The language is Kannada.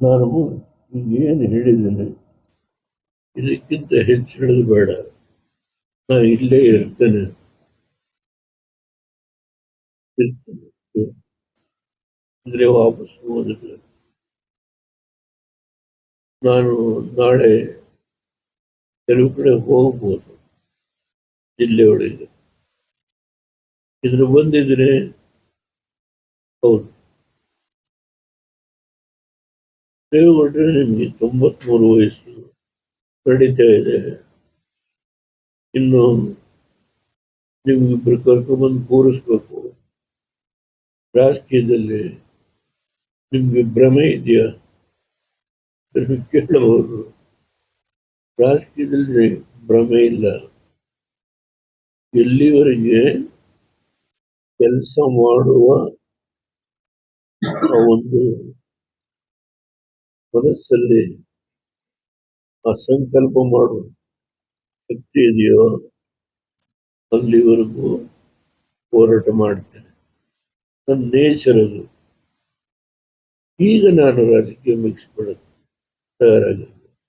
ನಾನು ಏನು ಹೇಳಿದ್ದೇನೆ? ಇದಕ್ಕಿಂತ ಹೆಚ್ಚು ಹೇಳೋದು ಬೇಡ. ನಾ ಇಲ್ಲೇ ಇರ್ತೇನೆ. ಅಂದ್ರೆ ವಾಪಸ್ ಹೋಗೋದಿಲ್ಲ ನಾನು ನಾಳೆ ಕೆಲವು ಕಡೆ ಹೋಗ್ಬೋದು ಜಿಲ್ಲೆ ಒಳಗೆ ಇದ್ರ ಬಂದಿದ್ರೆ ಹೌದು. ದೇವೇಗೌಡರೆ ನಿಮಗೆ ತೊಂಬತ್ಮೂರು ವಯಸ್ಸು ನಡೀತಾ ಇದೆ. ಇನ್ನು ನಿಮ್ಗಿಬ್ರು ಕರ್ಕೊಂಡ್ಬಂದು ಕೂರಿಸ್ಬೇಕು. ರಾಜಕೀಯದಲ್ಲಿ ನಿಮಗೆ ಭ್ರಮೆ ಇದೆಯಾ? ಕೇಳಬಹುದು. ರಾಜಕೀಯದಲ್ಲಿ ಭ್ರಮೆ ಇಲ್ಲ. ಎಲ್ಲಿವರೆಗೆ ಕೆಲಸ ಮಾಡುವ ಒಂದು ಮನಸ್ಸಲ್ಲಿ ಆ ಸಂಕಲ್ಪ ಮಾಡುವ ಶಕ್ತಿ ಇದೆಯೋ, ಅಲ್ಲಿವರೆಗೂ ಹೋರಾಟ ಮಾಡ್ತೇನೆ ನನ್ನ ನೇಚರ್ ಅದು. ಈಗ ನಾನು ರಾಜಕೀಯ ಮಿಕ್ಸ್ ಮಾಡೋದು ತಯಾರಾಗಿಲ್ಲ